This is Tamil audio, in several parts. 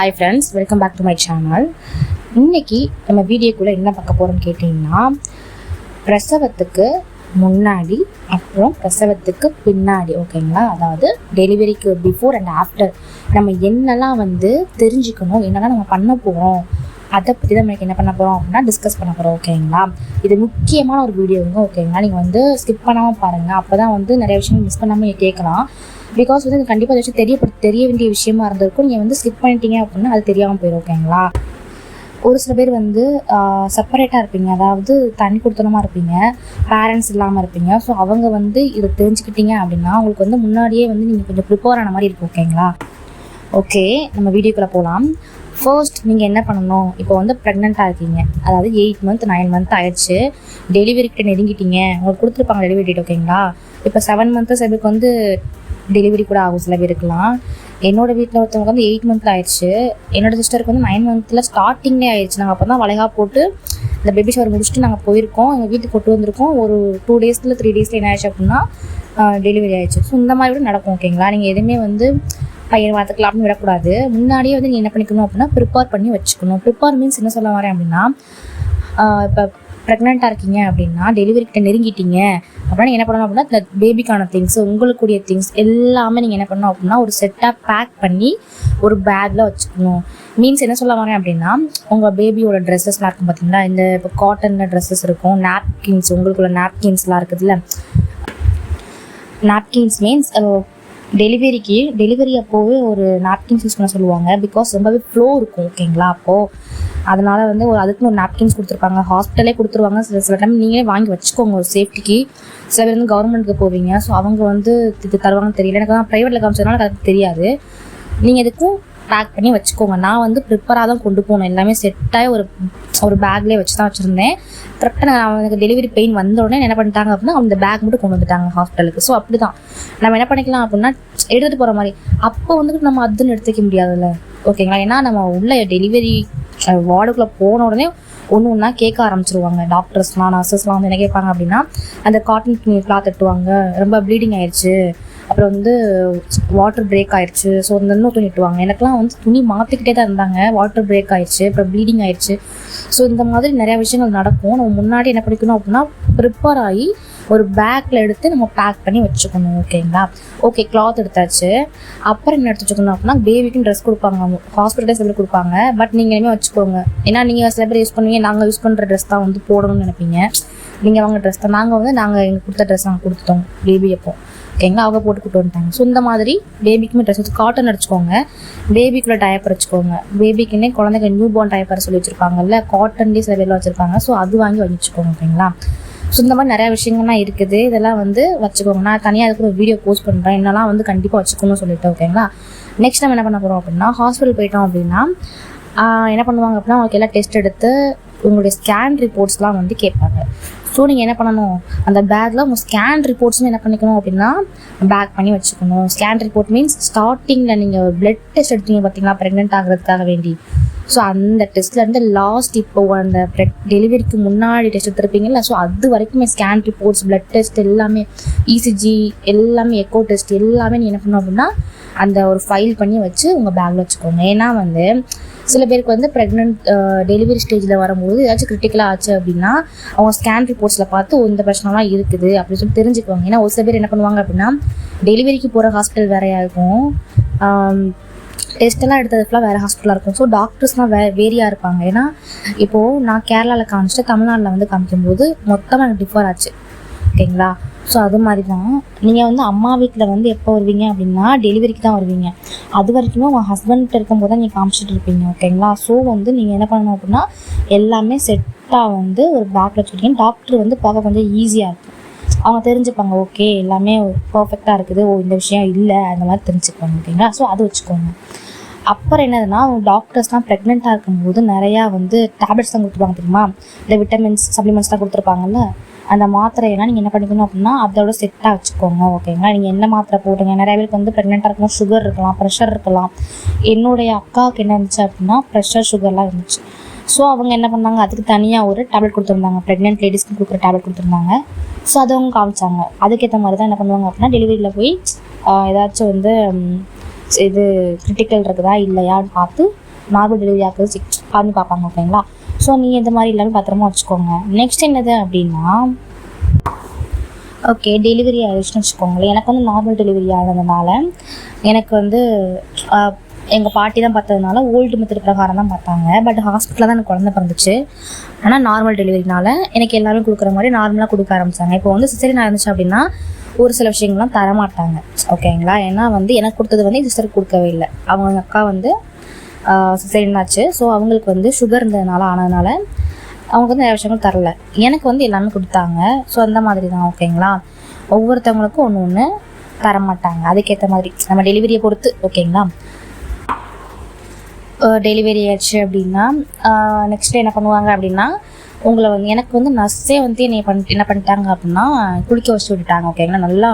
Hi friends welcome back to my channel இன்னைக்கு நம்ம வீடியோக்குள்ளே என்ன பார்க்க போகிறோம்னு கேட்டிங்கன்னா பிரசவத்துக்கு முன்னாடி அப்புறம் பிரசவத்துக்கு பின்னாடி ஓகேங்களா அதாவது டெலிவரிக்கு பிஃபோர் அண்ட் ஆஃப்டர் நம்ம என்னெல்லாம் வந்து தெரிஞ்சுக்கணும் என்னெல்லாம் நம்ம பண்ண போகிறோம் அதை பற்றி தான் நம்ம என்ன பண்ண போகிறோம் அப்படின்னா டிஸ்கஸ் பண்ண போகிறோம் ஓகேங்களா இது முக்கியமான ஒரு வீடியோங்க ஓகேங்களா நீங்கள் வந்து ஸ்கிப் பண்ணாமல் பாருங்கள் அப்போ தான் வந்து நிறைய விஷயங்கள் மிஸ் பண்ணாமல் கேட்கலாம். பிகாஸ் வந்து இது கண்டிப்பாக அதை தெரியப்படு தெரிய வேண்டிய விஷயமா இருந்திருக்கும். நீங்கள் வந்து ஸ்கிப் பண்ணிட்டீங்க அப்படின்னா அது தெரியாமல் போயிடும் ஓகேங்களா ஒரு சில பேர் வந்து செப்பரேட்டாக இருப்பீங்க. அதாவது தனி கொடுத்தனமாக இருப்பீங்க. பேரண்ட்ஸ் இல்லாமல் இருப்பீங்க. ஸோ அவங்க வந்து இதை தெரிஞ்சுக்கிட்டீங்க அப்படின்னா உங்களுக்கு வந்து முன்னாடியே வந்து நீங்கள் கொஞ்சம் ப்ரிப்பேர் ஆன மாதிரி இருக்கும் ஓகேங்களா ஓகே நம்ம வீடியோக்குள்ளே போகலாம் ஃபர்ஸ்ட் நீங்கள் என்ன பண்ணணும்? இப்போ வந்து ப்ரெக்னெண்ட்டாக இருக்கீங்க. அதாவது எயிட் மந்த் நைன் மந்த் ஆயிடுச்சு. டெலிவரி கிட்ட நெருங்கிட்டீங்க. உங்களுக்கு கொடுத்துருப்பாங்க டெலிவரி டேட் ஓகேங்களா இப்போ செவன் மந்த்து சிலருக்கு வந்து டெலிவரி கூட ஆகும் சில பேருக்குலாம் என்னோட வீட்டில் ஒருத்தவங்க வந்து எயிட் மந்த் ஆயிடுச்சு. என்னோட சிஸ்டருக்கு வந்து நைன் மந்த்தில் ஸ்டார்டிங்லேயே ஆயிடுச்சு. நாங்கள் அப்போ தான் வளைகா போட்டு இந்த பேபி ஷவர் முடிச்சுட்டு நாங்கள் போயிருக்கோம். எங்கள் வீட்டுக்கு கொண்டு வந்திருக்கோம். ஒரு டூ டேஸில் த்ரீ டேஸில் என்ன ஆயிடுச்சு அப்படின்னா டெலிவரி ஆயிடுச்சு. ஸோ இந்த மாதிரி கூட நடக்கும் ஓகேங்களா நீங்கள் எதுவுமே வந்து பையன் பார்த்துக்கலாம் அப்படின்னு விடக்கூடாது. முன்னாடியே வந்து நீங்கள் என்ன பண்ணிக்கணும் அப்படின்னா ப்ரிப்பேர் பண்ணி வச்சுக்கணும். ப்ரிப்பேர் மீன்ஸ் என்ன சொல்ல வரேன் அப்படின்னா இப்போ ப்ரெக்னெண்ட்டாக இருக்கீங்க அப்படின்னா டெலிவரி கிட்ட நெருங்கிட்டீங்க அப்படின்னா என்ன பண்ணணும் அப்படின்னா இந்த பேபிக்கான திங்ஸ் உங்களுக்குரிய திங்ஸ் எல்லாமே நீங்கள் என்ன பண்ணணும் அப்படின்னா ஒரு செட்டாக பேக் பண்ணி ஒரு பேக்கில் வச்சுக்கணும். மீன்ஸ் என்ன சொல்ல வரேன் அப்படின்னா உங்கள் பேபியோட ட்ரெஸ்ஸஸ்லாம் இருக்கும் பார்த்தீங்களா இந்த இப்போ காட்டனில் ட்ரெஸ்ஸஸ் இருக்கும் நாப்கின்ஸ் உங்களுக்குள்ள நாப்கின்ஸ்லாம் இருக்குதுல்ல? நாப்கின்ஸ் மீன்ஸ் டெலிவரிக்கு டெலிவரி அப்போவே ஒரு நாப்கின்ஸ் யூஸ் பண்ண சொல்லுவாங்க. பிகாஸ் ரொம்பவே ஃப்ளோ இருக்கும் ஓகேங்களா அப்போது அதனால் வந்து ஒரு அதுக்குன்னு ஒரு நாப்கின்ஸ் கொடுத்துருப்பாங்க. ஹாஸ்பிட்டலே கொடுத்துருவாங்க. சில சில டைம் நீங்களே வாங்கி வச்சுக்கோங்க ஒரு சேஃப்டிக்கு சில பேர் வந்து கவர்மெண்ட்டுக்கு போவீங்க. ஸோ அவங்க வந்து இது தருவாங்கன்னு தெரியல. எனக்கு தான் ப்ரைவேட்டில் காமிச்சதுனால எனக்கு தெரியாது. நீங்கள் எதுக்கும் பேக் பண்ணி வச்சுக்கோங்க. நான் வந்து ப்ரிப்பராக தான் கொண்டு போகணும் எல்லாமே செட்டாக ஒரு ஒரு பேக்லேயே வச்சு தான் வச்சுருந்தேன். கரெக்டாக நான் எனக்கு டெலிவரி பெயின் வந்த உடனே என்ன பண்ணிட்டாங்க அப்படின்னா அந்த பேக் மட்டும் கொண்டு வந்துட்டாங்க ஹாஸ்பிட்டலுக்கு ஸோ அப்படி தான் நம்ம என்ன பண்ணிக்கலாம் அப்படின்னா எடுத்துகிட்டு போகிற மாதிரி. அப்போ வந்துட்டு நம்ம அதுன்னு எடுத்துக்க முடியாதுல்ல. ஓகேங்களா ஏன்னா நம்ம உள்ள டெலிவரி வார்டுக்குள்ளே போன உடனே ஒன்று ஒன்றா கேட்க ஆரம்பிச்சிருவாங்க. டாக்டர்ஸ்லாம் நர்சஸ்லாம் வந்து என்ன கேட்பாங்க அப்படின்னா அந்த காட்டன் துணி கிளாத் தட்டுவாங்க. ரொம்ப ப்ளீடிங் ஆயிடுச்சு அப்புறம் வந்து வாட்டர் பிரேக் ஆயிடுச்சு ஸோ அந்த இன்னும் துணி இட்டுவாங்க எனக்குலாம் வந்து துணி மாற்றிக்கிட்டே தான் இருந்தாங்க. வாட்டர் பிரேக் ஆயிடுச்சு அப்புறம் ப்ளீடிங் ஆயிடுச்சு ஸோ இந்த மாதிரி நிறையா விஷயங்கள் நடக்கும். நம்ம முன்னாடி என்ன படிக்கணும் அப்படின்னா ப்ரிப்பேர் ஆகி ஒரு பேக்கில் எடுத்து நம்ம பேக் பண்ணி வச்சுக்கணும். ஓகேங்களா ஓகே கிளாத் எடுத்தாச்சு. அப்புறம் என்ன எடுத்து வச்சுக்கணும் அப்படின்னா பேபிக்கும் ட்ரெஸ் கொடுப்பாங்க. ஹாஸ்பிட்டலே சொல்லி கொடுப்பாங்க. பட் நீங்கள் இனிமேல் வச்சுக்கோங்க. ஏன்னா நீங்கள் சில பேர் யூஸ் பண்ணுவீங்க. நாங்கள் யூஸ் பண்ணுற ட்ரெஸ் தான் வந்து போடணும்னு நினைப்பீங்க. நீங்கள் வாங்க ட்ரெஸ் தான். நாங்கள் வந்து நாங்கள் எங்களுக்கு கொடுத்த ட்ரெஸ் நாங்கள் கொடுத்துட்டோம். பேபி அப்போ. ஓகேங்களா அவங்க போட்டு கூட்டு வந்துட்டாங்க. ஸோ இந்த மாதிரி பேபிக்குமே ட்ரெஸ் வச்சு காட்டன் அடிச்சுக்கோங்க. பேபிக்குள்ளே டயப்பர் வச்சுக்கோங்க. பேபிக்குன்னே குழந்தைங்க நியூ பார்ன் டயப்பர் சொல்லி வச்சுருப்பாங்கல்ல காட்டன்லேயே சில பேர்லாம் வச்சுருப்பாங்க. ஸோ அது வாங்கி வாங்கி வச்சுக்கோங்க ஓகேங்களா ஸோ இந்த மாதிரி நிறையா விஷயங்கள்லாம் இருக்குது. இதெல்லாம் வந்து வச்சுக்கோங்க. நான் தனியாக அதுக்கு ஒரு வீடியோ போஸ்ட் பண்ணுறேன் என்னெல்லாம் வந்து கண்டிப்பாக வச்சுக்கணும்னு சொல்லிட்டு ஓகேங்களா நெக்ஸ்ட் நம்ம என்ன பண்ண போகிறோம் அப்படின்னா ஹாஸ்பிட்டல் போயிட்டோம் அப்படின்னா என்ன பண்ணுவாங்க அப்படின்னா அவங்களுக்கு எல்லாம் டெஸ்ட் எடுத்து உங்களுடைய ஸ்கேன் ரிப்போர்ட்ஸ்லாம் வந்து கேட்பாங்க. ஸோ நீங்கள் என்ன பண்ணணும்? அந்த பேக்கில் உங்கள் ஸ்கேன் ரிப்போர்ட்ஸும் என்ன பண்ணிக்கணும் அப்படின்னா பேக் பண்ணி வச்சுக்கணும். ஸ்கேன் ரிப்போர்ட் மீன்ஸ் ஸ்டார்டிங்கில் நீங்கள் ஒரு பிளட் டெஸ்ட் எடுத்தீங்க பார்த்தீங்களா ப்ரெக்னென்ட் ஆகிறதுக்காக வேண்டி. ஸோ அந்த டெஸ்ட்லேருந்து லாஸ்ட் இப்போ அந்த ப்ரெக் டெலிவரிக்கு முன்னாடி டெஸ்ட் எடுத்துருப்பீங்கல்ல ஸோ அது வரைக்குமே ஸ்கேன் ரிப்போர்ட்ஸ் பிளட் டெஸ்ட் எல்லாமே இசிஜி எல்லாமே எக்கோ டெஸ்ட் எல்லாமே நீங்கள் என்ன பண்ணணும் அப்படின்னா அந்த ஒரு ஃபைல் பண்ணி வச்சு உங்கள் பேக்கில் வச்சுக்கோங்க. ஏன்னா வந்து சில பேருக்கு வந்து ப்ரெக்னென்ட் டெலிவரி ஸ்டேஜில் வரும்போது ஏதாச்சும் கிரிட்டிக்கலாக ஆச்சு அப்படின்னா அவங்க ஸ்கேன் ரிப்போர்ட்ஸில் பார்த்து இந்த பிரச்சனைலாம் இருக்குது அப்படின்னு சொல்லி தெரிஞ்சுக்குவாங்க. ஏன்னா ஒரு சில பேர் என்ன பண்ணுவாங்க அப்படின்னா டெலிவரிக்கு போகிற ஹாஸ்பிட்டல் வேறையாக இருக்கும். டெஸ்ட்டெல்லாம் எடுத்தது ஃபுல்லாக வேறு ஹாஸ்பிட்டலாக இருக்கும். ஸோ டாக்டர்ஸ்லாம் வே வேரியாக இருப்பாங்க. ஏன்னா இப்போது நான் கேரளாவில் காமிச்சிட்டு தமிழ்நாட்டில் வந்து காமிக்கும்போது மொத்தமாக எனக்கு டிஃபர் ஆச்சு. ஓகேங்களா? ஸோ அது மாதிரி தான் நீங்கள் வந்து அம்மா வீட்டில் வந்து எப்போ வருவீங்க அப்படின்னா டெலிவரிக்கு தான் வருவீங்க. அது வரைக்குமே உங்கள் ஹஸ்பண்ட் இருக்கும்போது தான் நீங்கள் காமிச்சிட்டு இருப்பீங்க ஓகேங்களா ஸோ வந்து நீங்கள் என்ன பண்ணணும் அப்படின்னா எல்லாமே செட்டாக வந்து ஒரு பேக்கில் வச்சுருக்கீங்க. டாக்டர் வந்து பார்க்க கொஞ்சம் ஈஸியாக இருக்கும். அவங்க தெரிஞ்சுப்பாங்க ஓகே எல்லாமே பர்ஃபெக்டாக இருக்குது. ஓ இந்த விஷயம் இல்லை அந்த மாதிரி தெரிஞ்சுக்குவாங்க ஓகேங்களா ஸோ அது வச்சுக்கோங்க. அப்புறம் என்னதுன்னா அவங்க டாக்டர்ஸ்லாம் ப்ரெக்னெண்ட்டாக இருக்கும்போது நிறையா வந்து டேப்லெட்ஸ் தான் கொடுத்துருப்பாங்க தெரியுமா? இந்த விட்டமின்ஸ் சப்ளிமெண்ட்ஸ்லாம் கொடுத்துருப்பாங்கல்ல? அந்த மாத்திரையெல்லாம் நீங்கள் என்ன பண்ணிக்கணும் அப்படின்னா அதோட செட்டாக வச்சுக்கோங்க ஓகேங்களா நீங்கள் என்ன மாத்திரை போடுங்க நிறைய பேருக்கு வந்து ப்ரெக்னெண்ட்டாக இருக்கலாம் சுகர் இருக்கலாம் ப்ரெஷர் இருக்கலாம். என்னுடைய அக்காவுக்கு என்ன இருந்துச்சு அப்படின்னா ப்ரெஷர் சுகர்லாம் இருந்துச்சு. ஸோ அவங்க என்ன பண்ணாங்க? அதுக்கு தனியாக ஒரு டேப்லெட் கொடுத்துருந்தாங்க. ப்ரெக்னென்ட் லேடிஸ்க்கு கொடுக்குற டேப்லெட் கொடுத்துருந்தாங்க. ஸோ அதை அவங்க காமிச்சாங்க. அதுக்கேற்ற மாதிரி தான் என்ன பண்ணுவாங்க அப்படின்னா டெலிவரியில் போய் ஏதாச்சும் வந்து இது கிரிட்டிக்கல் இருக்குதா இல்லையான்னு பார்த்து நார்மல் டெலிவரி ஆகிறது செக் பண்ணி பார்ப்பாங்க ஓகேங்களா ஸோ நீங்கள் இந்த மாதிரி எல்லாமே பத்திரமா வச்சுக்கோங்க. நெக்ஸ்ட் என்னது அப்படின்னா ஓகே டெலிவரி ஆயிடுச்சுன்னு வச்சுக்கோங்களேன். எனக்கு வந்து நார்மல் டெலிவரி ஆனதுனால எனக்கு வந்து எங்கள் பாட்டி தான் பார்த்ததுனால ஓல்டு மெத்தட் பிரகாரம் தான் பார்த்தாங்க. பட் ஹாஸ்பிட்டலில் தான் எனக்கு குழந்தை பிறந்துச்சு. ஆனால் நார்மல் டெலிவரினால எனக்கு எல்லாமே கொடுக்குற மாதிரி நார்மலாக கொடுக்க ஆரம்பிச்சாங்க. இப்போ வந்து சிசரின் இருந்துச்சு அப்படின்னா ஒரு சில விஷயங்கள்லாம் தர மாட்டாங்க ஓகேங்களா ஏன்னா வந்து எனக்கு கொடுத்தது வந்து சிஸ்டருக்கு கொடுக்கவே இல்லை. அவங்க அக்கா வந்து சிசரின் ஆச்சு. ஸோ அவங்களுக்கு வந்து சுகர் இருந்ததுனால ஆனதுனால அவங்க வந்து நிறைய விஷயங்கள் தரல. எனக்கு வந்து எல்லாமே கொடுத்தாங்க. ஸோ அந்த மாதிரி தான் ஓகேங்களா ஒவ்வொருத்தவங்களுக்கும் ஒன்று ஒன்று தர மாட்டாங்க அதுக்கேற்ற மாதிரி நம்ம டெலிவரியை பொறுத்து ஓகேங்களா டெலிவரி ஆச்சு அப்படின்னா நெக்ஸ்ட் என்ன பண்ணுவாங்க அப்படின்னா உங்களை வந்து எனக்கு வந்து நர்ஸே வந்து என்னை பண் என்ன பண்ணிட்டாங்க அப்படின்னா குளிக்க வச்சு விட்டுட்டாங்க ஓகேங்களா நல்லா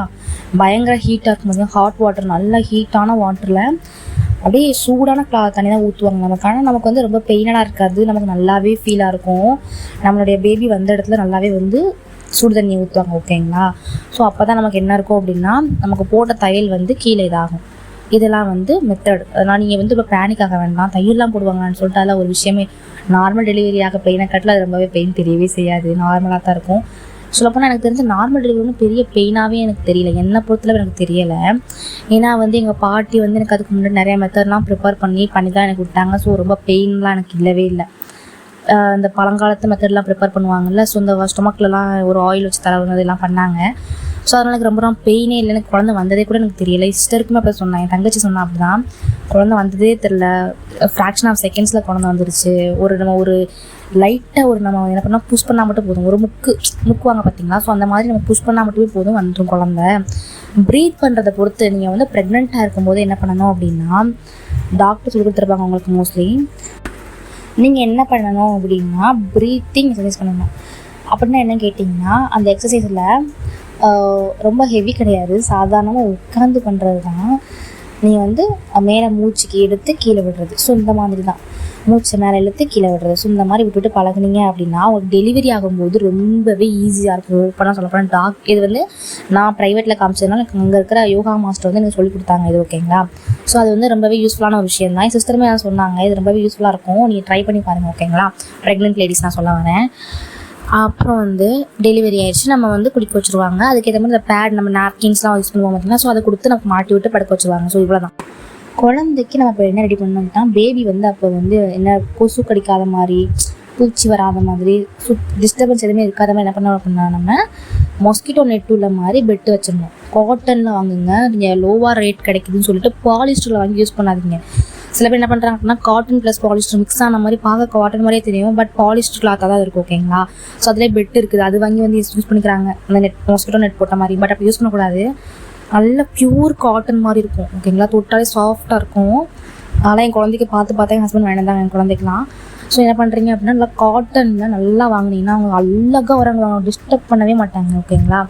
பயங்கர ஹீட்டாக இருக்கும்போது ஹாட் வாட்டர் நல்லா ஹீட்டான வாட்டரில் அப்படியே சூடான க்ளா தண்ணி தான் ஊற்றுவாங்க நமக்கு ஆனால் நமக்கு வந்து ரொம்ப பெயினாக இருக்காது. நமக்கு நல்லாவே ஃபீலாக இருக்கும். நம்மளுடைய பேபி வந்த இடத்துல நல்லாவே வந்து சுடு தண்ணி ஊற்றுவாங்க ஓகேங்களா ஸோ அப்போ தான் நமக்கு என்ன இருக்கும் அப்படின்னா நமக்கு போட்ட தையல் வந்து கீழே இதாகும். இதெல்லாம் வந்து மெத்தட் அதனால் நீங்கள் வந்து இப்போ பேனிக் ஆக வேண்டாம். தையல்லாம் போடுவாங்கன்னு சொல்லிட்டு அதில் ஒரு விஷயமே நார்மல் டெலிவரியாக பெயினை கட்டில் அது ரொம்பவே பெயின் தெரியவே செய்யாது. நார்மலாக தான் இருக்கும். சொல்லப்போனால் எனக்கு தெரிஞ்ச நார்மல் டெலிவரி ஒன்றும் பெரிய பெயினாகவே எனக்கு தெரியல. என்னை பொறுத்தளவு எனக்கு தெரியலை. ஏன்னா வந்து எங்கள் பாட்டி வந்து எனக்கு அதுக்கு முன்னாடி நிறைய மெத்தட்லாம் ப்ரிப்பேர் பண்ணி பண்ணி தான் எனக்கு விட்டாங்க. ஸோ ரொம்ப பெயின்லாம் எனக்கு இல்லவே இல்லை. இந்த பழங்காலத்து மெத்தட்லாம் ப்ரிப்பேர் பண்ணுவாங்கல்ல. ஸோ இந்த ஸ்டொமக்லலாம் ஒரு ஆயில் வச்சு தரவுங்க இதெல்லாம் பண்ணாங்க. ஸோ அதனால் எனக்கு ரொம்ப ரொம்ப பெயினே இல்லை. எனக்கு குழந்தை வந்ததே கூட எனக்கு தெரியல. சிஸ்டருக்குமே அப்போ சொன்னேன். என் தங்கச்சி சொன்னா அப்படி தான் குழந்தை வந்ததே தெரில ஃப்ராக்ஷன் ஆஃப் செகண்ட்ஸில் குழந்தை வந்துருச்சு. ஒரு நம்ம ஒரு லைட்டாக ஒரு நம்ம என்ன பண்ணால் புஷ் பண்ணால் மட்டும் போதும். ஒரு முக்கு முக்குவாங்க பார்த்தீங்களா ஸோ அந்த மாதிரி நம்ம புஷ் பண்ணால் மட்டுமே போதும் வந்துடும் குழந்தை. ப்ரீத் பண்ணுறதை பொறுத்து நீங்கள் வந்து ப்ரெக்னெண்ட்டாக இருக்கும்போது என்ன பண்ணணும் அப்படின்னா டாக்டர் சொல்லி கொடுத்துருப்பாங்க உங்களுக்கு மோஸ்ட்லி நீங்கள் என்ன பண்ணணும் அப்படின்னா ப்ரீத்திங் எக்ஸசைஸ் பண்ணணும். அப்படின்னா என்ன கேட்டிங்கன்னா அந்த எக்ஸசைஸில் ரொம்ப ஹெவி கிடையாது. சாதாரணமாக உட்காந்து பண்ணுறது தான் நீங்கள் வந்து மேலே மூச்சுக்கு எடுத்து கீழே விடுறது. ஸோ இந்த மாதிரி தான் மூச்சை மேலே இழுத்து கீழே விடுறது. ஸோ இந்த மாதிரி விட்டுட்டு பழகுனீங்க அப்படின்னா உங்களுக்கு டெலிவரி ஆகும்போது ரொம்பவே ஈஸியாக இருக்கும். ஓப்பனாக சொல்ல போனால் டாக் இது வந்து நான் ப்ரைவேட்டில் காமிச்சதுனால எனக்கு அங்கே இருக்கிற யோகா மாஸ்டர் வந்து எனக்கு சொல்லி கொடுத்தாங்க இது ஓகேங்களா ஸோ அது வந்து ரொம்பவே யூஸ்ஃபுல்லான ஒரு விஷயம் தான் என் சிஸ்டருமே அதான் சொன்னாங்க இது ரொம்பவே யூஸ்ஃபுல்லாக இருக்கும். நீங்கள் ட்ரை பண்ணி பாருங்கள் ஓகேங்களா ப்ரெக்னென்ட் லேடிஸ் நான் சொல்ல வரேன். அப்புறம் வந்து டெலிவரி ஆயிடுச்சு. நம்ம வந்து குளிக்க வச்சுருவாங்க. அதுக்கேற்ற மாதிரி இந்த பேட் நம்ம நாப்கின்ஸ்லாம் யூஸ் பண்ணுவோம் பார்த்தீங்கன்னா ஸோ அதை கொடுத்து நமக்கு மாட்டி விட்டு படுக்க வச்சுருவாங்க. ஸோ இவ்வளோ தான் குழந்தைக்கு நம்ம இப்போ என்ன ரெடி பண்ணோம்னா பேபி வந்து அப்போ வந்து என்ன கொசு கடிக்காத மாதிரி பூச்சி வராத மாதிரி சு டிஸ்டர்பன்ஸ் எதுவுமே இருக்காத மாதிரி என்ன பண்ணோம் அப்படின்னா நம்ம மொஸ்கிட்டோ நெட் உள்ள மாதிரி பெட்டு வச்சிடணும். காட்டனில் வாங்குங்க. நீங்கள் லோவாக ரேட் கிடைக்குதுன்னு சொல்லிட்டு பாலிஸ்டரில் வாங்கி யூஸ் பண்ணாதீங்க. சில பேர் என்ன பண்ணுறாங்க அப்படின்னா காட்டன் ப்ளஸ் பாலிஸ்டர் மிக்ஸ் ஆன மாதிரி பார்க்க காட்டன் மாதிரியே தெரியும் பட் பாலிஸ்டர் கிளாத்தாக தான் இருக்கும் ஓகேங்களா ஸோ அதிலே பெட் இருக்குது. அது வாங்கி வந்து யூஸ் பண்ணிக்கிறாங்க. அந்த நெட் மொஸ்கிட்டோ நெட் போட்ட மாதிரி. பட் அப்படி யூஸ் பண்ணக்கூடாது. நல்ல பியூர் காட்டன் மாதிரி இருக்கும். ஓகேங்களா தொட்டாலே சாஃப்டாக இருக்கும். அதனால் என் குழந்தைக்கு பார்த்து பார்த்தா என் ஹஸ்பண்ட் வேணாம் என் குழந்தைக்கெலாம் ஸோ என்ன பண்ணுறீங்க அப்படின்னா நல்லா காட்டனில் நல்லா வாங்கினீங்கன்னா அவங்க அழகாக வராங்க டிஸ்டர்ப் பண்ணவே மாட்டாங்க ஓகேங்களா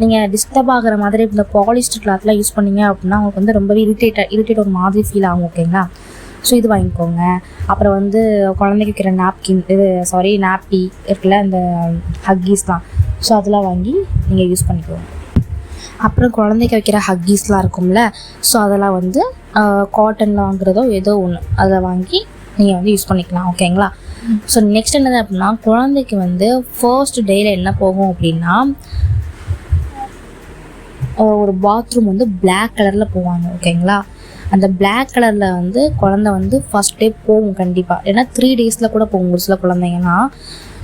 நீங்கள் டிஸ்டர்ப் ஆகிற மாதிரி இந்த பாலிஸ்டர் கிளாத்லாம் யூஸ் பண்ணீங்க அப்படின்னா அவங்களுக்கு வந்து ரொம்பவே இரிட்டேட்டாக இரிட்டேட் ஒரு மாதிரி ஃபீல் ஆகும் ஓகேங்களா ஸோ இது வாங்கிக்கோங்க. அப்புறம் வந்து குழந்தைக்கு வைக்கிற நாப்கின் இது சாரி நாப்பி இருக்குல்ல இந்த ஹக்கீஸ்லாம் ஸோ அதெல்லாம் வாங்கி நீங்கள் யூஸ் பண்ணிக்கோங்க. அப்புறம் குழந்தைக்கு வைக்கிற ஹக்கீஸ்லாம் இருக்கும்ல ஸோ அதெல்லாம் வந்து காட்டனில் வாங்குறதோ ஏதோ ஒன்று அதை வாங்கி நீங்கள் வந்து யூஸ் பண்ணிக்கலாம் ஓகேங்களா ஸோ நெக்ஸ்ட் என்னது அப்படின்னா குழந்தைக்கு வந்து ஃபர்ஸ்ட் டேயில் என்ன போகும் அப்படின்னா ஒரு பாத்ரூம் வந்து பிளாக் கலரில் போவாங்க ஓகேங்களா அந்த பிளாக் கலரில் வந்து குழந்தை வந்து ஃபர்ஸ்ட் டே போகும் கண்டிப்பாக ஏன்னா த்ரீ டேஸில் கூட போகும் ஒரு சில குழந்தைங்கன்னா.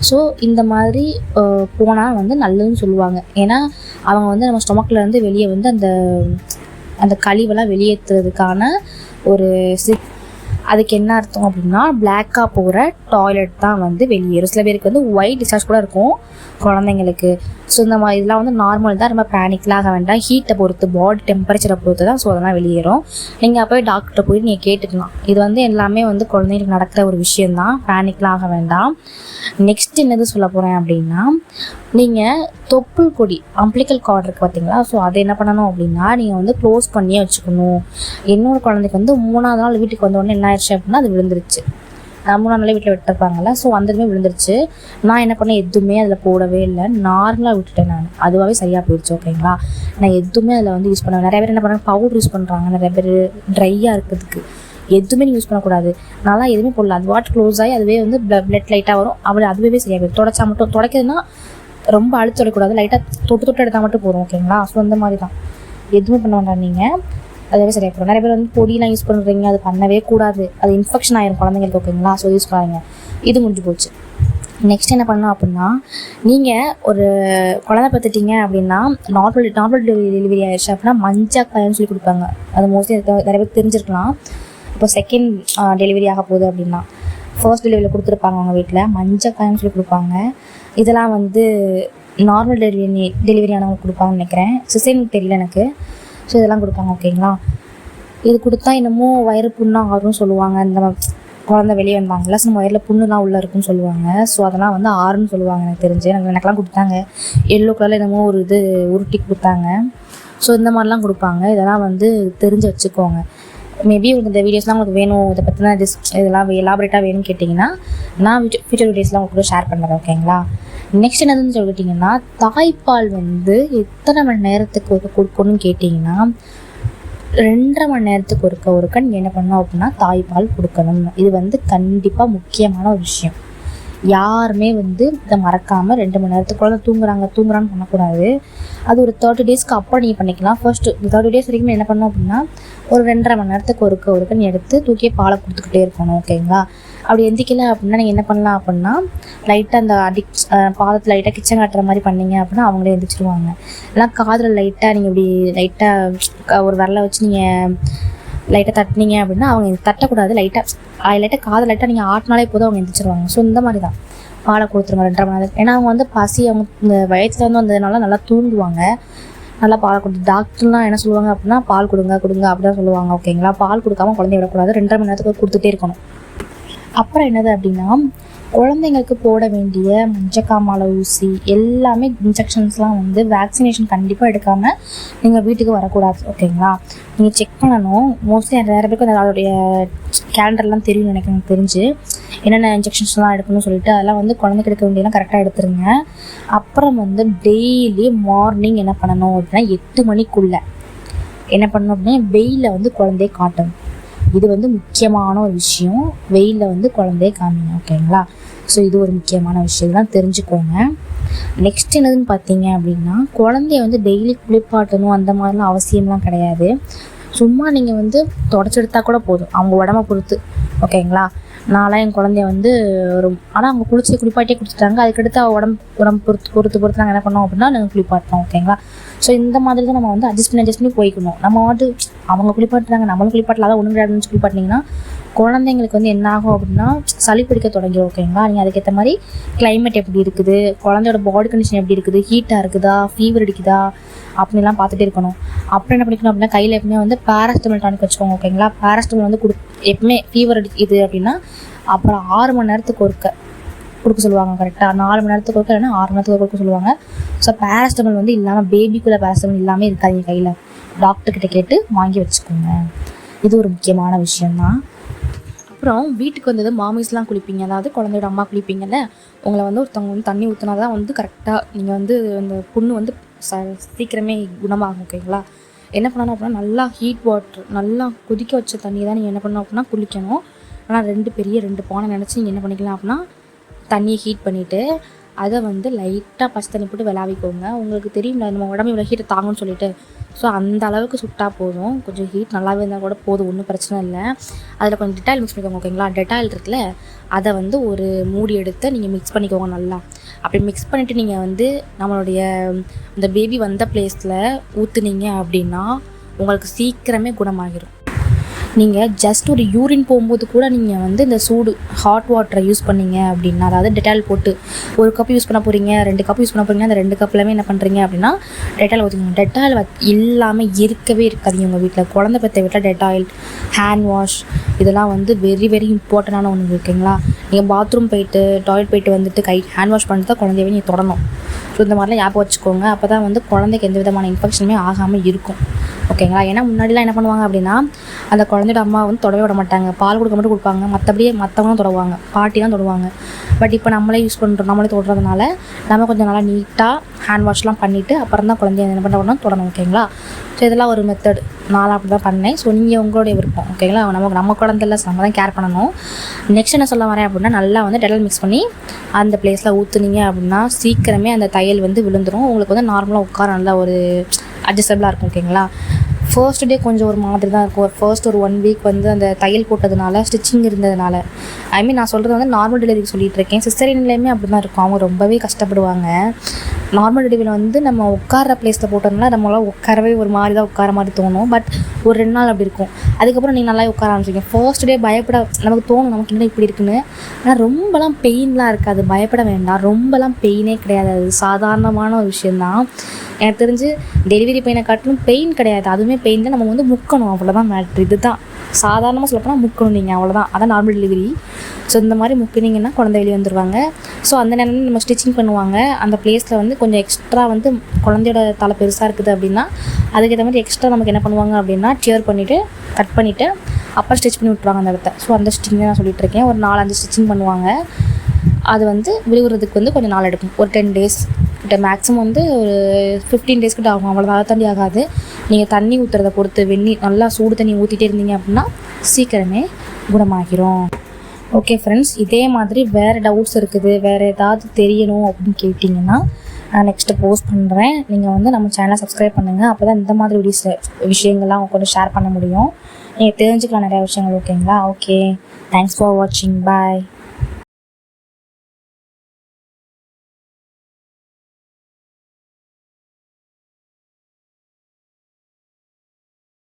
ஸோ இந்த மாதிரி போனால் வந்து நல்லதுன்னு சொல்லுவாங்க. ஏன்னா அவங்க வந்து நம்ம ஸ்டொமக்கில் இருந்து வெளியே வந்து அந்த அந்த கழிவெல்லாம் வெளியேற்றுறதுக்கான ஒரு சி அதுக்கு என்ன அர்த்தம் அப்படின்னா பிளாக்காக போகிற டாய்லெட் தான் வந்து வெளியேறும். சில பேருக்கு வந்து ஒயிட் டிஸ்சார்ஜ் கூட இருக்கும் குழந்தைங்களுக்கு. ஸோ இந்த மாதிரி இதெல்லாம் வந்து நார்மல் தான். ரொம்ப பேனிக்லாம் ஆக வேண்டாம். ஹீட்டை பொறுத்து பாடி டெம்பரேச்சரை பொறுத்து தான் ஸோ அதெல்லாம் வெளியேறும். நீங்கள் அப்போயே டாக்டர்கிட்ட போய் நீங்கள் கேட்டுக்கலாம். இது வந்து எல்லாமே வந்து குழந்தைங்களுக்கு நடக்கிற ஒரு விஷயந்தான் பேனிக்லாம் ஆக வேண்டாம். நெக்ஸ்ட் என்னது சொல்ல போகிறேன் அப்படின்னா நீங்கள் தொப்புள் கொடி அம்பிளிக்கல் கார்டு இருக்குது பார்த்தீங்களா ஸோ அதை என்ன பண்ணணும் அப்படின்னா நீங்கள் வந்து க்ளோஸ் பண்ணியே வச்சுக்கணும். இன்னொரு குழந்தைக்கு வந்து மூணாவது நாள் வீட்டுக்கு வந்த உடனே என்ன ஆயிடுச்சு அப்படின்னா அது விழுந்துருச்சு. நான் மூணாவது நாளே வீட்டில் விட்டுருப்பாங்கல்ல ஸோ வந்ததுமே விழுந்துருச்சு. நான் என்ன பண்ணேன்? எதுவுமே அதில் போடவே இல்லை. நார்மலாக விட்டுட்டேன் நான். அதுவாகவே சரியாக போயிடுச்சு ஓகேங்களா நான் எதுவுமே அதில் வந்து யூஸ் பண்ண நிறைய பேர் என்ன பண்ணுறாங்க பவுடர் யூஸ் பண்ணுறாங்க நிறைய பேர் ட்ரையாக இருக்கிறதுக்கு. எதுவுமே நீங்கள் யூஸ் பண்ணக்கூடாது. நல்லா எதுவுமே போடல. அது வாட் க்ளோஸ் ஆகி அதுவே வந்து பிளட் லைட்டாக வரும். அப்படி அதுவே சரியாக போயிடும். தொடச்சா மட்டும் தொடக்கிறதுனா ரொம்ப அழுத்து தொடக்கூடாது லைட்டாக தொட்டு தொட்டு எடுத்தால் மட்டும் போதும் ஓகேங்களா ஸோ அந்த மாதிரி தான் எதுவுமே பண்ண வேண்டாம் நீங்கள் அதுவே சரியாக போகிறோம் நிறைய பேர் வந்து பொடியெலாம் யூஸ் பண்ணுறீங்க அது பண்ணவே கூடாது. அது இன்ஃபெக்ஷன் ஆயிரும் குழந்தைங்களுக்கு ஓகேங்களா ஸோ யூஸ் பண்ணாதீங்க. இது முடிஞ்சு போச்சு. நெக்ஸ்ட் என்ன பண்ணணும் அப்படின்னா நீங்கள் ஒரு குழந்தை பார்த்துட்டீங்க அப்படின்னா நார்மல் நார்மல் டெலிவரி டெலிவரி ஆயிடுச்சு அப்படின்னா மஞ்சக்காயன்னு சொல்லி கொடுப்பாங்க. அது மோஸ்ட்லி நிறைய பேர் தெரிஞ்சிருக்கலாம். இப்போ செகண்ட் டெலிவரி ஆக போகுது அப்படின்னா. ஃபர்ஸ்ட் டெலிவரியில் கொடுத்துருப்பாங்க அவங்க வீட்டில் மஞ்சக்காயன்னு சொல்லி கொடுப்பாங்க. இதெல்லாம் வந்து நார்மல் டெலிவரி டெலிவரி ஆனவங்க கொடுப்பாங்கன்னு நினைக்கிறேன். சிசேனுக்கு தெரியல எனக்கு. ஸோ இதெல்லாம் கொடுப்பாங்க ஓகேங்களா இது கொடுத்தா என்னமோ வயிறு புண்ணாக ஆறும் சொல்லுவாங்க. இந்த ம- குழந்தை வெளியே வந்தாங்கல்ல ஸோ வயிறில் புண்ணுலாம் உள்ளே இருக்குன்னு சொல்லுவாங்க. ஸோ அதெல்லாம் வந்து ஆறுன்னு சொல்லுவாங்க எனக்கு தெரிஞ்சு. எனக்கு எனக்கெல்லாம் கொடுத்தாங்க. எல்லோ கலரில் என்னமோ ஒரு இது உருட்டி கொடுத்தாங்க. ஸோ இந்த மாதிரிலாம் கொடுப்பாங்க. இதெல்லாம் வந்து தெரிஞ்சு வச்சுக்கோங்க. மேபி உங்களுக்கு இந்த வீடியோஸ்லாம் உங்களுக்கு வேணும் இதை பற்றின டிஸ் இதெல்லாம் எலாபரேட்டாக வேணும்னு கேட்டிங்கன்னா நான் ஃபியூச்சர் வீடியோஸ்லாம் உங்களுக்கு கூட ஷேர் பண்ணுறேன் ஓகேங்களா நெக்ஸ்ட் என்னதுன்னு சொல்லிட்டிங்கன்னா தாய்ப்பால் வந்து எத்தனை மணி நேரத்துக்கு ஒருக்க கொடுக்கணும்னு கேட்டிங்கன்னா ரெண்டரை மணி நேரத்துக்கு ஒருக்க ஒருக்கன் என்ன பண்ணணும் அப்படின்னா தாய்ப்பால் கொடுக்கணும். இது வந்து கண்டிப்பாக முக்கியமான ஒரு விஷயம். யாருமே வந்து இதை மறக்காமல் ரெண்டு மணி நேரத்துக்கு குழந்தை தூங்குறாங்க தூங்குறான்னு பண்ணக்கூடாது. அது ஒரு தேர்ட்டி டேஸ்க்கு அப்புறம் நீங்கள் பண்ணிக்கலாம். ஃபர்ஸ்ட் தேர்ட்டி டேஸ் வரைக்கும் என்ன பண்ணோம் அப்படின்னா ஒரு ரெண்டரை மணி நேரத்துக்கு ஒருக்க ஒருக்க நீ எடுத்து தூக்கியே பாலை கொடுத்துக்கிட்டே இருக்கணும் ஓகேங்களா அப்படி எந்திக்கல அப்படின்னா நீங்கள் என்ன பண்ணலாம் அப்படின்னா லைட்டாக அந்த அடிக் பாதத்தில் லைட்டாக கிச்சன் காட்டுற மாதிரி பண்ணீங்க அப்படின்னா அவங்களே எந்திரிச்சிருவாங்க. இல்லைனா காதில் லைட்டாக நீங்கள் இப்படி லைட்டாக ஒரு விரலை வச்சு நீங்கள் லைட்டாக தட்டினீங்க அப்படின்னா அவங்க தட்டக்கூடாது. லைட்டாக லைட்டாக காதை லைட்டாக நீங்கள் ஆட்டினாலே போதும் அவங்க எந்திரிச்சிருவாங்க. ஸோ இந்த மாதிரி தான். பாலை கொடுத்துருங்க ரெண்டரை மணி நேரம். ஏன்னா அவங்க வந்து பசி அவங்க இந்த வயசுல வந்து வந்ததுனால நல்லா தூங்குவாங்க. நல்லா பால் கொடுத்து டாக்டர்லாம் என்ன சொல்லுவாங்க அப்படின்னா பால் கொடுங்க கொடுங்க அப்படி தான் சொல்லுவாங்க ஓகேங்களா பால் கொடுக்காம குழந்தைய விடக்கூடாது. ரெண்டரை மணி நேரத்துக்கு கொடுத்துட்டே இருக்கணும். அப்புறம் என்னது அப்படின்னா குழந்தைங்களுக்கு போட வேண்டிய மஞ்சக்காமாலை ஊசி எல்லாமே இன்ஜெக்ஷன்ஸ்லாம் வந்து வேக்சினேஷன் கண்டிப்பாக எடுக்காமல் நீங்கள் வீட்டுக்கு வரக்கூடாது ஓகேங்களா நீங்கள் செக் பண்ணணும். மோஸ்ட்லி நிறைய பேருக்கு அந்த அதோடைய கேலண்டர்லாம் தெரியும் எனக்கு எனக்கு தெரிஞ்சு என்னென்ன இன்ஜெக்ஷன்ஸ்லாம் எடுக்கணும்னு சொல்லிட்டு அதெல்லாம் வந்து குழந்தைக்கு எடுக்க வேண்டியதெல்லாம் கரெக்டாக எடுத்துருங்க. அப்புறம் வந்து டெய்லி மார்னிங் என்ன பண்ணணும் அப்படின்னா எட்டு மணிக்குள்ளே என்ன பண்ணணும் அப்படின்னா வெயிலில் வந்து குழந்தைய காட்டணும். இது வந்து முக்கியமான ஒரு விஷயம். வெயிலில் வந்து குழந்தைய காமிங்க ஓகேங்களா? ஸோ இது ஒரு முக்கியமான விஷயம். இதெல்லாம் தெரிஞ்சுக்கோங்க. நெக்ஸ்ட் என்னதுன்னு பார்த்தீங்க அப்படின்னா குழந்தைய வந்து டெய்லி குளிப்பாட்டணும் அந்த மாதிரிலாம் அவசியம்லாம் கிடையாது. சும்மா நீங்கள் வந்து தொடச்செடுத்தா கூட போதும். அவங்க உடம்ப பொறுத்து ஓகேங்களா? நான்லாம் என் குழந்தைய வந்து ஒரு ஆனால் அவங்க குளிச்சு குளிப்பாட்டியே கொடுத்துட்டாங்க அதுக்கடுத்து அவள் உடம்பு உடம்பு பொறுத்து பொறுத்து பொறுத்து நாங்கள் என்ன பண்ணோம் அப்படின்னா நாங்கள் குளிப்பாட்டோம் ஓகேங்களா ஸோ இந்த மாதிரி தான் நம்ம வந்து அட்ஜஸ்ட் பண்ணி அட்ஜஸ்ட் பண்ணி போய்க்கணும். நம்ம வந்து அவங்க குளிப்பாட்டுறாங்க நம்மளும் குளிப்பாட்டலாம் தான் ஒன்றும் கிடையாதுன்னு குளிப்பாட்டினீங்கன்னா குழந்தைங்களுக்கு வந்து என்ன ஆகும் அப்படின்னா சளி பிடிக்க தொடங்கிடும் ஓகேங்களா நீங்கள் அதுக்கேற்ற மாதிரி கிளைமேட் எப்படி இருக்குது? குழந்தையோட பாடி கண்டிஷன் எப்படி இருக்குது? ஹீட்டாக இருக்குதா? ஃபீவர் அடிக்குதா? அப்படின்லாம் பார்த்துட்டே இருக்கணும். அப்புறம் என்ன பண்ணிக்கணும் அப்படின்னா கையில் எப்பவுமே வந்து பேராஸ்டமல் டானிக் வச்சுக்கோங்க ஓகேங்களா பேராஸ்டமல் வந்து கொடு எப்பவுமே ஃபீவர் அடிக்குது அப்படின்னா அப்புறம் ஆறு மணி நேரத்துக்கு ஒருக்க கொடுக்க சொல்லுவாங்க கரெக்டாக நாலு மணி நேரத்துக்கு ஒருக்க இல்லைன்னா ஆறு மணி நேரத்துக்கு கொடுக்க சொல்லுவாங்க. ஸோ பேராஸ்டமல் வந்து இல்லாமல் பேபிக்குள்ளே பேராஸ்டமல் இல்லாமல் இருக்காது கையில். டாக்டர்கிட்ட கேட்டு வாங்கி வச்சுக்கோங்க. இது ஒரு முக்கியமான விஷயம்தான். அப்புறம் வீட்டுக்கு வந்தது மாமிஸ்லாம் குளிப்பீங்க அதாவது குழந்தையோட அம்மா குளிப்பீங்கல்ல? உங்களை வந்து ஒருத்தவங்க வந்து தண்ணி ஊற்றினா தான் வந்து கரெக்டாக நீங்கள் வந்து அந்த புண்ணு வந்து ச சீக்கிரமே குணமாகும் ஓகேங்களா? என்ன பண்ணணும் அப்படின்னா நல்லா ஹீட் வாட்டர் நல்லா கொதிக்க வச்ச தண்ணி தான் நீங்கள் என்ன பண்ணணும் அப்படின்னா குளிக்கணும். ஆனால் ரெண்டு பெரிய ரெண்டு பானை நினச்சி நீங்கள் என்ன பண்ணிக்கலாம் அப்படின்னா தண்ணியை ஹீட் பண்ணிவிட்டு அதை வந்து லைட்டாக பச்சை தண்ணி போட்டு விளாவிக்கோங்க. உங்களுக்கு தெரியும்ல நம்ம உடம்பு இவ்வளோ ஹீட்டை தாங்கன்னு சொல்லிட்டு. ஸோ அந்த அளவுக்கு சுட்டா போதும். கொஞ்சம் ஹீட் நல்லாவே இருந்தால் கூட போதும். ஒன்றும் பிரச்சனை இல்லை. அதில் கொஞ்சம் டெட்டாயில் மிக்ஸ் பண்ணிக்கோங்க ஓகேங்களா டெட்டாயில் இருக்குல்ல? அதை வந்து ஒரு மூடி எடுத்து நீங்கள் மிக்ஸ் பண்ணிக்கோங்க நல்லா. அப்படி மிக்ஸ் பண்ணிவிட்டு நீங்கள் வந்து நம்மளுடைய இந்த பேபி வந்த பிளேஸில் ஊற்றுனீங்க அப்படின்னா உங்களுக்கு சீக்கிரமே குணமாகிடும் நீங்கள் ஜஸ்ட் ஒரு யூரின் போகும்போது கூட நீங்கள் வந்து இந்த சூடு ஹாட் வாட்டரை யூஸ் பண்ணீங்க அப்படின்னா அதாவது டெட்டால் போட்டு ஒரு கப் யூஸ் பண்ண போகிறீங்க ரெண்டு கப் யூஸ் பண்ண போகிறீங்க அந்த ரெண்டு கப்லாமே என்ன பண்ணுறீங்க அப்படின்னா டெட்டால் ஊற்றிக்கணும் டெட்டால் இல்லாமல் இருக்கவே இருக்காது உங்கள் வீட்டில் குழந்தை பற்ற வீட்டில் டெட்டாயில் ஹேண்ட் வாஷ் இதெல்லாம் வந்து வெரி வெரி இம்பார்ட்டண்டான ஒன்று ஓகேங்களா? நீங்கள் பாத்ரூம் போயிட்டு டாய்லெட் போயிட்டு வந்துட்டு கை ஹேண்ட் வாஷ் பண்ணிட்டு தான் குழந்தையவே நீங்கள் தொடணும். ஸோ இந்த மாதிரிலாம் ஞாபகம் வச்சுக்கோங்க. அப்போ தான் வந்து குழந்தைக்கு எந்த விதமான இன்ஃபெக்ஷனுமே ஆகாமல் இருக்கும். ஓகேங்களா? ஏன்னா முன்னாடிலாம் என்ன பண்ணுவாங்க அப்படின்னா அந்த குழந்தையோட அம்மா வந்து தொடவே விட மாட்டாங்க. பால் கொடுக்க மட்டும் கொடுப்பாங்க. மற்றபடியே மற்றவங்களும் தொடுவாங்க பாட்டி தான் தொடுவாங்க பட் இப்போ நம்மளே யூஸ் பண்ணுறோம் நம்மளே தொடுறதுனால நம்ம கொஞ்சம் நல்லா நீட்டாக ஹேண்ட் வாஷ்லாம் பண்ணிவிட்டு அப்புறம் தான் குழந்தைய என்ன பண்ணணும் தொடணும். ஓகேங்களா? ஸோ இதெல்லாம் ஒரு மெத்தட் நான் அப்படி தான் பண்ணேன். ஸோ நீங்கள் உங்களுடைய விருப்பம். ஓகேங்களா? நமக்கு நம்ம குழந்தைல நம்ம தான் கேர் பண்ணணும். நெக்ஸ்ட் என்ன சொல்ல வரேன் அப்படின்னா நல்லா வந்து டெட்டல் மிக்ஸ் பண்ணி அந்த பிளேஸில் ஊற்றுனீங்க அப்படின்னா சீக்கிரமே அந்த தையல் வந்து விழுந்துடும் உங்களுக்கு வந்து நார்மலாக உட்கார நல்லா ஒரு அட்ஜஸ்டபிளாக இருக்கும். ஓகேங்களா? ஃபர்ஸ்ட் டே கொஞ்சம் ஒரு மாதிரி தான் இருக்கும் ஃபர்ஸ்ட் ஒரு ஒன் வீக் வந்து அந்த தையல் போட்டதுனால ஸ்டிச்சிங் இருந்ததுனால. ஐ மீன் நான் சொல்கிறது வந்து நார்மல் டெலிவரி சொல்லிட்டு இருக்கேன். சிஸ்டரின்லேயுமே அப்படி தான் இருக்கும். அவங்க ரொம்பவே கஷ்டப்படுவாங்க. நார்மல் டெலிவரியில் வந்து நம்ம உட்கார பிளேஸில் போட்டோம்னா நம்மளால் உட்காரவே ஒரு மாதிரி தான் உட்கார மாதிரி தோணும். பட் ஒரு ரெண்டு நாள் அப்படி இருக்கும். அதுக்கப்புறம் நீங்கள் நல்லா உட்கார ஆரம்பிச்சிங்க ஃபர்ஸ்ட் டே பயப்பட நமக்கு தோணும் நமக்கு என்ன இப்படி இருக்குன்னு. ஆனால் ரொம்பலாம் பெயின்லாம் இருக்காது. பயப்பட வேண்டாம். ரொம்பலாம் பெயினே கிடையாது. அது சாதாரணமான ஒரு விஷயந்தான் எனக்கு தெரிஞ்சு டெலிவரி பெயினை காட்டிலும் பெயின் கிடையாது. அதுவுமே பெயின் தான். நம்ம வந்து முக்கணும். அவ்வளோதான் மேட்ரு இதுதான். சாதாரணமாக சொல்லப்போனால் முக்கணும் நீங்கள் அவ்வளோதான் அதான் நார்மல் டெலிவரி ஸோ இந்த மாதிரி முக்கினீங்கன்னா குழந்தை வெளியே வந்துடுவாங்க ஸோ அந்த நேரம் நம்ம ஸ்டிச்சிங் பண்ணுவாங்க. அந்த பிளேஸில் வந்து கொஞ்சம் எக்ஸ்ட்ரா வந்து குழந்தையோட தலை பெருசாக இருக்குது அப்படின்னா அதுக்கேற்ற மாதிரி எக்ஸ்ட்ரா நமக்கு என்ன பண்ணுவாங்க அப்படின்னா டியர் பண்ணிவிட்டு கட் பண்ணிவிட்டு அப்புறம் ஸ்டிச் பண்ணி விட்ருவாங்க அந்த இடத்த. ஸோ அந்த ஸ்டிச்சிங் நான் சொல்லிகிட்டு இருக்கேன். ஒரு நாலஞ்சு ஸ்டிச்சிங் பண்ணுவாங்க. அது வந்து விழுகுறதுக்கு வந்து கொஞ்சம் நாள் எடுக்கும். ஒரு டென் டேஸ் கிட்ட மேக்ஸிமம் வந்து ஒரு ஃபிஃப்டீன் டேஸ் கிட்ட ஆகும். அவ்வளோ அதை தாண்டி ஆகாது. நீங்கள் தண்ணி ஊற்றுறத பொறுத்து வெந்நி நல்லா சூடு தண்ணி ஊற்றிட்டே இருந்தீங்க அப்படின்னா சீக்கிரமே குணமாகிரும். ஓகே ஃப்ரெண்ட்ஸ் இதே மாதிரி வேறு டவுட்ஸ் இருக்குது. வேறு ஏதாவது தெரியணும் அப்படின்னு கேட்டிங்கன்னா நான் நெக்ஸ்ட்டு போஸ்ட் பண்ணுறேன் நீங்கள் வந்து நம்ம சேனலை சப்ஸ்கிரைப் பண்ணுங்கள் அப்போ தான் இந்த மாதிரி வீடியோஸ் விஷயங்கள்லாம் அவங்க கொண்டு ஷேர் பண்ண முடியும். நீங்கள் தெரிஞ்சுக்கலாம் நிறையா விஷயங்கள் ஓகேங்களா ஓகே தேங்க்ஸ் ஃபார் வாட்சிங் பாய்